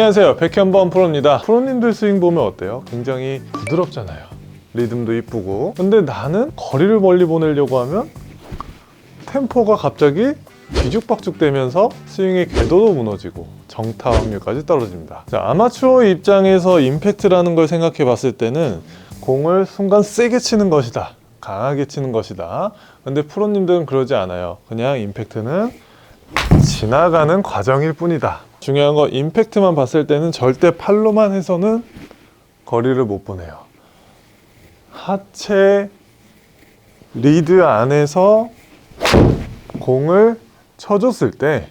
안녕하세요. 백현범 프로입니다. 프로님들 스윙 보면 어때요? 굉장히 부드럽잖아요. 리듬도 이쁘고. 근데 나는 거리를 멀리 보내려고 하면 템포가 갑자기 뒤죽박죽 되면서 스윙의 궤도도 무너지고 정타 확률까지 떨어집니다. 자, 아마추어 입장에서 임팩트라는 걸 생각해 봤을 때는 공을 순간 세게 치는 것이다. 강하게 치는 것이다. 근데 프로님들은 그러지 않아요. 그냥 임팩트는 지나가는 과정일 뿐이다. 중요한 건 임팩트만 봤을 때는 절대 팔로만 해서는 거리를 못 보내요. 하체 리드 안에서 공을 쳐줬을 때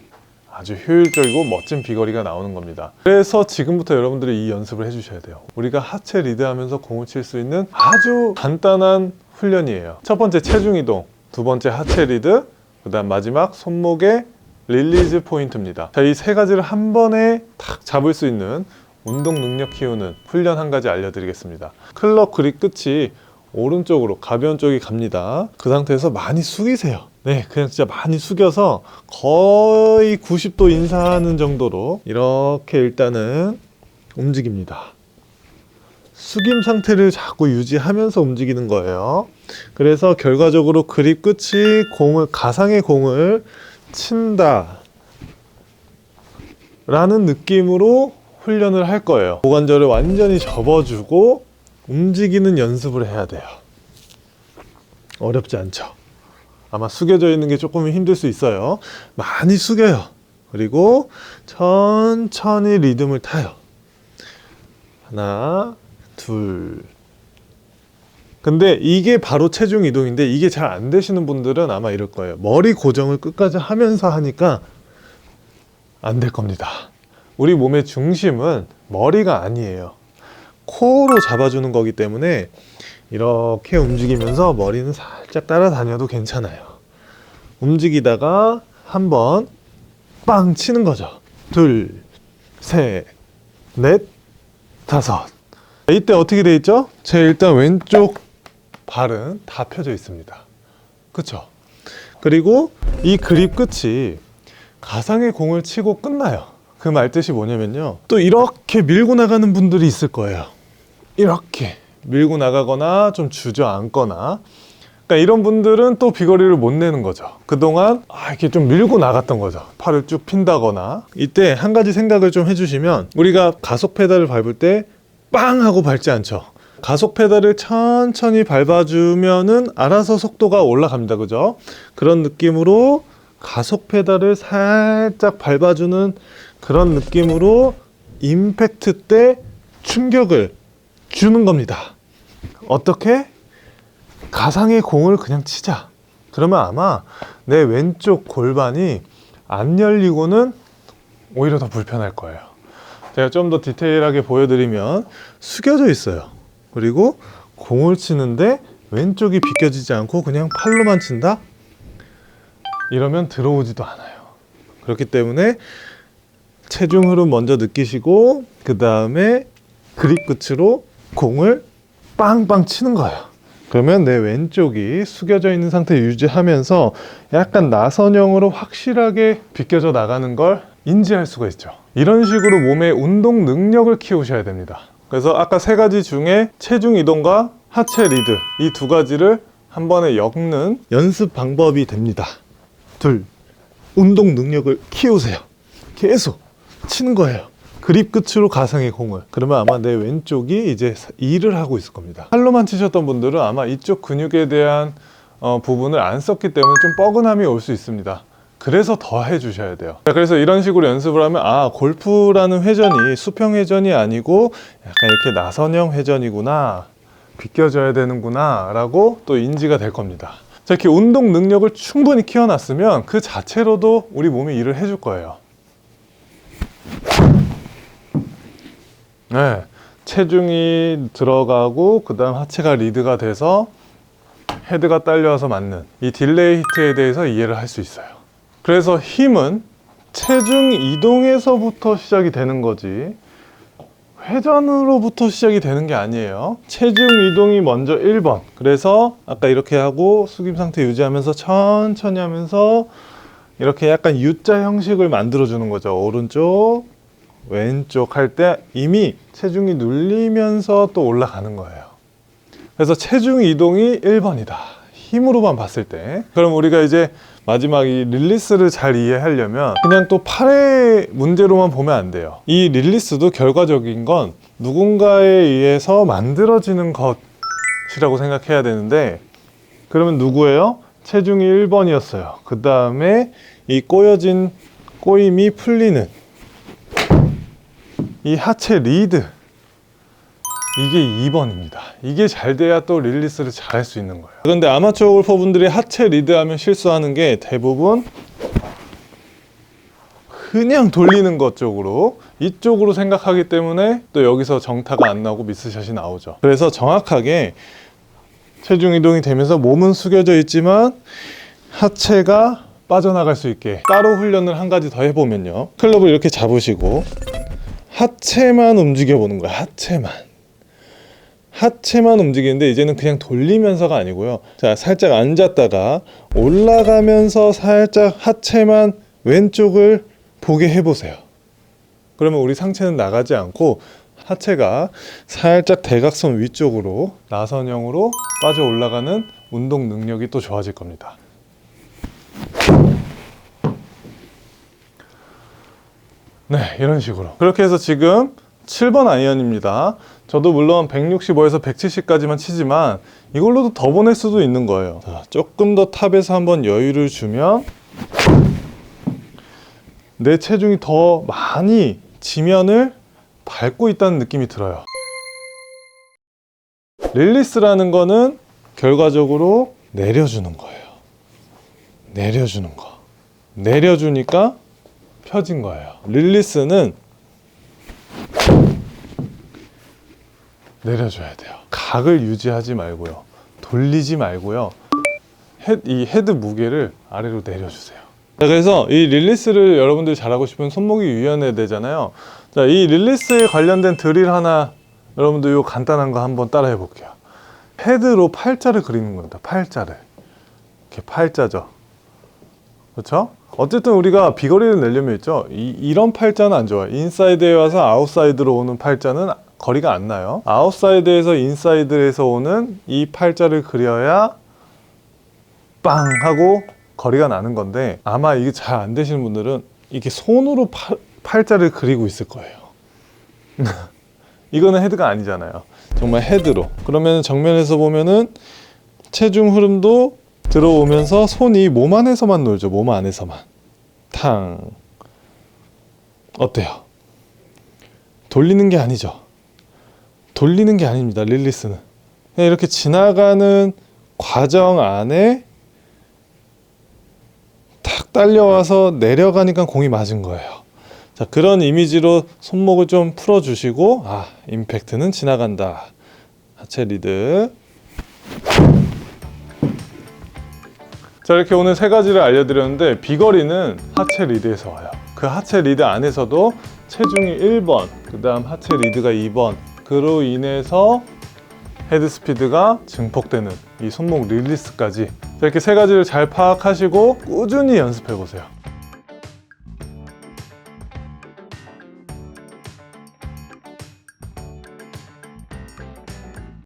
아주 효율적이고 멋진 비거리가 나오는 겁니다. 그래서 지금부터 여러분들이 이 연습을 해주셔야 돼요. 우리가 하체 리드하면서 공을 칠 수 있는 아주 간단한 훈련이에요. 첫 번째 체중 이동, 두 번째 하체 리드, 그 다음 마지막 손목의 릴리즈 포인트입니다. 자, 이 세 가지를 한 번에 탁 잡을 수 있는 운동 능력 키우는 훈련 한 가지 알려드리겠습니다. 클럽 그립 끝이 오른쪽으로 가벼운 쪽이 갑니다. 그 상태에서 많이 숙이세요. 네, 그냥 진짜 많이 숙여서 거의 90도 인사하는 정도로 이렇게 일단은 움직입니다. 숙임 상태를 자꾸 유지하면서 움직이는 거예요. 그래서 결과적으로 그립 끝이 공을 가상의 공을 친다 라는 느낌으로 훈련을 할 거예요. 고관절을 완전히 접어주고 움직이는 연습을 해야 돼요. 어렵지 않죠. 아마 숙여져 있는 게 조금 힘들 수 있어요. 많이 숙여요. 그리고 천천히 리듬을 타요. 하나, 둘. 근데 이게 바로 체중 이동인데 이게 잘 안 되시는 분들은 아마 이럴 거예요. 머리 고정을 끝까지 하면서 하니까 안 될 겁니다. 우리 몸의 중심은 머리가 아니에요. 코로 잡아주는 거기 때문에 이렇게 움직이면서 머리는 살짝 따라다녀도 괜찮아요. 움직이다가 한 번 빵 치는 거죠. 둘, 셋, 넷, 다섯. 이때 어떻게 돼 있죠? 제 일단 왼쪽 발은 다 펴져 있습니다. 그쵸? 그리고 이 그립 끝이 가상의 공을 치고 끝나요. 그 말뜻이 뭐냐면요. 또 이렇게 밀고 나가는 분들이 있을 거예요. 이렇게 밀고 나가거나 좀 주저앉거나 그러니까 이런 분들은 또 비거리를 못 내는 거죠. 그동안 아, 이렇게 좀 밀고 나갔던 거죠. 팔을 쭉 핀다거나 이때 한 가지 생각을 좀 해주시면 우리가 가속 페달을 밟을 때 빵 하고 밟지 않죠. 가속 페달을 천천히 밟아주면은 알아서 속도가 올라갑니다. 그죠? 그런 느낌으로 가속 페달을 살짝 밟아주는 그런 느낌으로 임팩트 때 충격을 주는 겁니다. 어떻게? 가상의 공을 그냥 치자. 그러면 아마 내 왼쪽 골반이 안 열리고는 오히려 더 불편할 거예요. 제가 좀 더 디테일하게 보여드리면 숙여져 있어요. 그리고 공을 치는데 왼쪽이 비껴지지 않고 그냥 팔로만 친다? 이러면 들어오지도 않아요. 그렇기 때문에 체중 흐름 먼저 느끼시고 그 다음에 그립 끝으로 공을 빵빵 치는 거예요. 그러면 내 왼쪽이 숙여져 있는 상태 유지하면서 약간 나선형으로 확실하게 비껴져 나가는 걸 인지할 수가 있죠. 이런 식으로 몸의 운동 능력을 키우셔야 됩니다. 그래서 아까 세 가지 중에 체중 이동과 하체 리드 이 두 가지를 한 번에 엮는 연습 방법이 됩니다. 둘, 운동 능력을 키우세요. 계속 치는 거예요. 그립 끝으로 가상의 공을. 그러면 아마 내 왼쪽이 이제 일을 하고 있을 겁니다. 팔로만 치셨던 분들은 아마 이쪽 근육에 대한 어, 부분을 안 썼기 때문에 좀 뻐근함이 올 수 있습니다. 그래서 더 해주셔야 돼요. 자, 그래서 이런 식으로 연습을 하면 아 골프라는 회전이 수평 회전이 아니고 약간 이렇게 나선형 회전이구나 비껴져야 되는구나 라고 또 인지가 될 겁니다. 자, 이렇게 운동 능력을 충분히 키워놨으면 그 자체로도 우리 몸이 일을 해줄 거예요. 네, 체중이 들어가고 그 다음 하체가 리드가 돼서 헤드가 딸려와서 맞는 이 딜레이 히트에 대해서 이해를 할 수 있어요. 그래서 힘은 체중 이동에서부터 시작이 되는 거지 회전으로부터 시작이 되는 게 아니에요. 체중 이동이 먼저 1번. 그래서 아까 이렇게 하고 숙임 상태 유지하면서 천천히 하면서 이렇게 약간 U자 형식을 만들어 주는 거죠. 오른쪽, 왼쪽 할 때 이미 체중이 눌리면서 또 올라가는 거예요. 그래서 체중 이동이 1번이다. 힘으로만 봤을 때. 그럼 우리가 이제 마지막 이 릴리스를 잘 이해하려면 그냥 또 팔의 문제로만 보면 안 돼요. 이 릴리스도 결과적인 건 누군가에 의해서 만들어지는 것이라고 생각해야 되는데 그러면 누구예요? 체중이 1번이었어요. 그 다음에 이 꼬여진 꼬임이 풀리는 이 하체 리드 이게 2번입니다. 이게 잘 돼야 또 릴리스를 잘 할 수 있는 거예요. 그런데 아마추어 골퍼분들이 하체 리드하면 실수하는 게 대부분 그냥 돌리는 것 쪽으로 이쪽으로 생각하기 때문에 또 여기서 정타가 안 나오고 미스샷이 나오죠. 그래서 정확하게 체중 이동이 되면서 몸은 숙여져 있지만 하체가 빠져나갈 수 있게 따로 훈련을 한 가지 더 해보면요. 클럽을 이렇게 잡으시고 하체만 움직여 보는 거예요. 하체만. 하체만 움직이는데 이제는 그냥 돌리면서가 아니고요. 자, 살짝 앉았다가 올라가면서 살짝 하체만 왼쪽을 보게 해보세요. 그러면 우리 상체는 나가지 않고 하체가 살짝 대각선 위쪽으로 나선형으로 빠져 올라가는 운동 능력이 또 좋아질 겁니다. 네, 이런 식으로. 그렇게 해서 지금 7번 아이언입니다. 저도 물론 165에서 170까지만 치지만 이걸로도 더 보낼 수도 있는 거예요. 자, 조금 더 탑에서 한번 여유를 주면 내 체중이 더 많이 지면을 밟고 있다는 느낌이 들어요. 릴리스라는 거는 결과적으로 내려주는 거예요. 내려주는 거. 내려주니까 펴진 거예요. 릴리스는 내려줘야 돼요. 각을 유지하지 말고요. 돌리지 말고요. 헤, 이 헤드 무게를 아래로 내려주세요. 자, 그래서 이 릴리스를 여러분들이 잘하고 싶으면 손목이 유연해야 되잖아요. 자, 이 릴리스에 관련된 드릴 하나 여러분들 요 간단한 거 한번 따라해 볼게요. 헤드로 팔자를 그리는 겁니다. 팔자를. 이렇게 팔자죠. 그렇죠? 어쨌든 우리가 비거리를 내려면 있죠. 이, 이런 팔자는 안 좋아요. 인사이드에 와서 아웃사이드로 오는 팔자는 거리가 안 나요. 아웃사이드에서 인사이드에서 오는 이 팔자를 그려야 빵 하고 거리가 나는 건데 아마 이게 잘 안 되시는 분들은 이렇게 손으로 팔, 팔자를 그리고 있을 거예요. 이거는 헤드가 아니잖아요. 정말 헤드로. 그러면 정면에서 보면은 체중 흐름도 들어오면서 손이 몸 안에서만 놀죠. 몸 안에서만. 탕. 어때요? 돌리는 게 아니죠. 돌리는 게 아닙니다. 릴리스는. 이렇게 지나가는 과정 안에 탁 딸려와서 내려가니까 공이 맞은 거예요. 자, 그런 이미지로 손목을 좀 풀어주시고, 아, 임팩트는 지나간다. 하체 리드. 자, 이렇게 오늘 세 가지를 알려드렸는데, 비거리는 하체 리드에서 와요. 그 하체 리드 안에서도 체중이 1번, 그 다음 하체 리드가 2번, 그로 인해서 헤드 스피드가 증폭되는 이 손목 릴리스까지 자, 이렇게 세 가지를 잘 파악하시고 꾸준히 연습해 보세요.